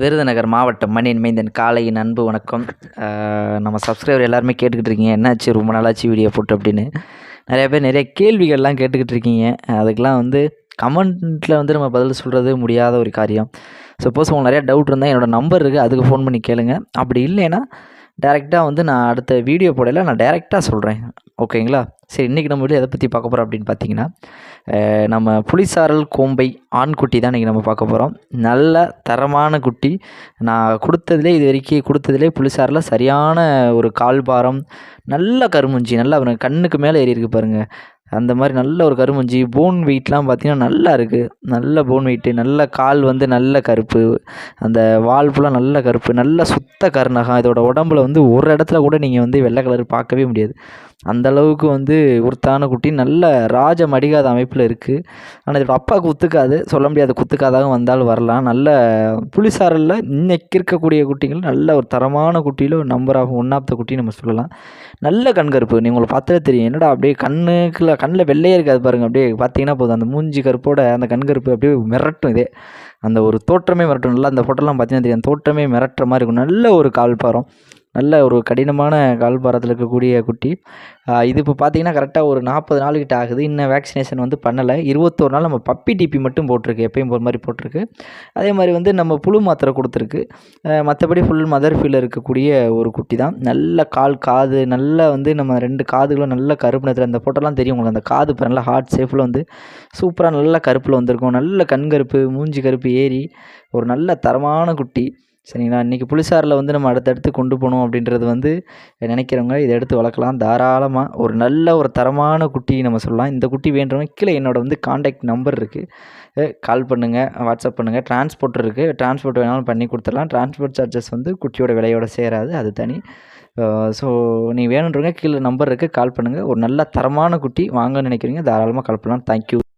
விருதுநகர் மாவட்டம் மணியன் மைந்தன் காலையின் அன்பு வணக்கம். நம்ம சப்ஸ்கிரைபர் எல்லாருமே கேட்டுக்கிட்டு இருக்கீங்க. என்னாச்சு? ரொம்ப நாளாச்சு வீடியோ போட்டு அப்படின்னு. நிறைய பேர் நிறைய கேள்விகள்லாம் கேட்டுக்கிட்டு இருக்கீங்க. அதுக்கெலாம் வந்து கமெண்ட்டில் வந்து நம்ம பதில் சொல்கிறது முடியாத ஒரு காரியம். சப்போஸ் உங்களுக்கு நிறையா டவுட் இருந்தால் என்னோடய நம்பர் இருக்குது அதுக்கு ஃபோன் பண்ணி கேளுங்கள் அப்படி இல்லைன்னா டேரெக்டாக வந்து நான் அடுத்த வீடியோ போடையில் நான் டேரெக்டாக சொல்கிறேன் ஓகேங்களா சரி இன்றைக்கி நம்ம வீடியோ எதை பற்றி பார்க்க போகிறோம் அப்படின்னு பார்த்தீங்கன்னா நம்ம புளிசாரல் கோம்பை ஆண்குட்டி தான் இன்றைக்கி நம்ம பார்க்க போகிறோம் நல்ல தரமான குட்டி. நான் கொடுத்ததுலே இது வரைக்கும் கொடுத்ததுலே புளிசாரில் சரியான ஒரு கால்பாரம் நல்ல கருமுஞ்சி நல்லா கண்ணுக்கு மேலே ஏறி இருக்குது பாருங்கள் அந்த மாதிரி நல்ல ஒரு கருமஞ்சி போன் வெயிட்லாம் பார்த்திங்கன்னா நல்லா இருக்குது நல்ல போன் வெயிட்டு நல்ல கால் வந்து நல்ல கருப்பு அந்த வால் ஃபுல்லாக நல்ல கருப்பு நல்ல சுத்த கருநகம். இதோட உடம்புல வந்து ஒரு இடத்துல கூட நீங்கள் வந்து வெள்ளை கலர் பார்க்கவே முடியாது. அந்த அளவுக்கு வந்து உருத்தான குட்டி நல்ல ராஜ மடிகாத அமைப்பில் இருக்குது ஆனால் இதோட அப்பாவுக்கு ஒத்துக்காது. சொல்ல முடியாது குத்துக்காதாக வந்தாலும் வரலாம். நல்ல புளிசாரலில் இன்னைக்கு இருக்கக்கூடிய குட்டிகள் நல்ல ஒரு தரமான குட்டியில் ஒரு number of one of the குட்டி நம்ம சொல்லலாம். நல்ல கண்கருப்பு. நீங்கள் உங்களை பார்த்தாலே தெரியும். என்னடா அப்படியே கண்ணுக்குள்ள கண்ணில் வெள்ளையே இருக்காது பாருங்கள் அப்படியே பார்த்தீங்கன்னா போதும். அந்த மூஞ்சி கருப்போட அந்த கண்கருப்பு அப்படியே மிரட்டும் இதே. அந்த ஒரு தோற்றமே மிரட்டும். நல்லா அந்த ஃபோட்டோலாம் பார்த்தீங்கன்னா தெரியும். தோற்றமே மிரட்டுற மாதிரி இருக்கும். நல்ல ஒரு கால்பாரம் நல்ல ஒரு கடினமான கால்பாரத்தில் இருக்கக்கூடிய குட்டி. இது இப்போ பார்த்தீங்கன்னா கரெக்டாக ஒரு நாற்பது நாள் கிட்ட ஆகுது. இன்னும் வேக்சினேஷன் வந்து பண்ணலை. இருபத்தோரு நாள் நம்ம பப்பி டிபி மட்டும் போட்டிருக்கு. எப்பயும் போகிற மாதிரி போட்டிருக்கு. அதே மாதிரி வந்து நம்ம புழு மாத்திரை கொடுத்துருக்கு. மற்றபடி ஃபுல் மதர் ஃபீல் இருக்கக்கூடிய ஒரு குட்டி தான். நல்ல கால் காது நல்ல வந்து நம்ம ரெண்டு காதுகளும் நல்ல கருப்பு நிறத்தில் அந்த ஃபோட்டோலாம் தெரியும் உங்களுக்கு. அந்த காது இப்போ நல்லா ஹார்ட் ஷேஃபில் வந்து சூப்பராக நல்ல கருப்பில் வந்திருக்கும். நல்ல கண் கருப்பு மூஞ்சி கருப்பு ஏறி ஒரு நல்ல தரமான குட்டி. சரிங்களா? இன்றைக்கி புளிசாரில் வந்து நம்ம அடுத்தடுத்து கொண்டு போகணும் அப்படின்றது வந்து நினைக்கிறவங்க இதை எடுத்து வளர்க்கலாம். தாராளமாக ஒரு நல்ல ஒரு தரமான குட்டி நம்ம சொல்லலாம். இந்த குட்டி வேண்டுறவங்க கீழே என்னோட வந்து காண்டாக்ட் நம்பர் இருக்குது கால் பண்ணுங்கள் வாட்ஸ்அப் பண்ணுங்கள் டிரான்ஸ்போர்ட் இருக்குது டிரான்ஸ்போர்ட் வேணாலும் பண்ணி கொடுத்துடலாம். டிரான்ஸ்போர்ட் சார்ஜஸ் வந்து குட்டியோட விலையோட சேராது. அது தனி. ஸோ நீ வேணுன்றவங்க கீழே நம்பர் இருக்குது கால் பண்ணுங்கள் ஒரு நல்ல தரமான குட்டி வாங்கன்னு நினைக்கிறீங்க தாராளமாக கால் பண்ணலாம். தேங்க்யூ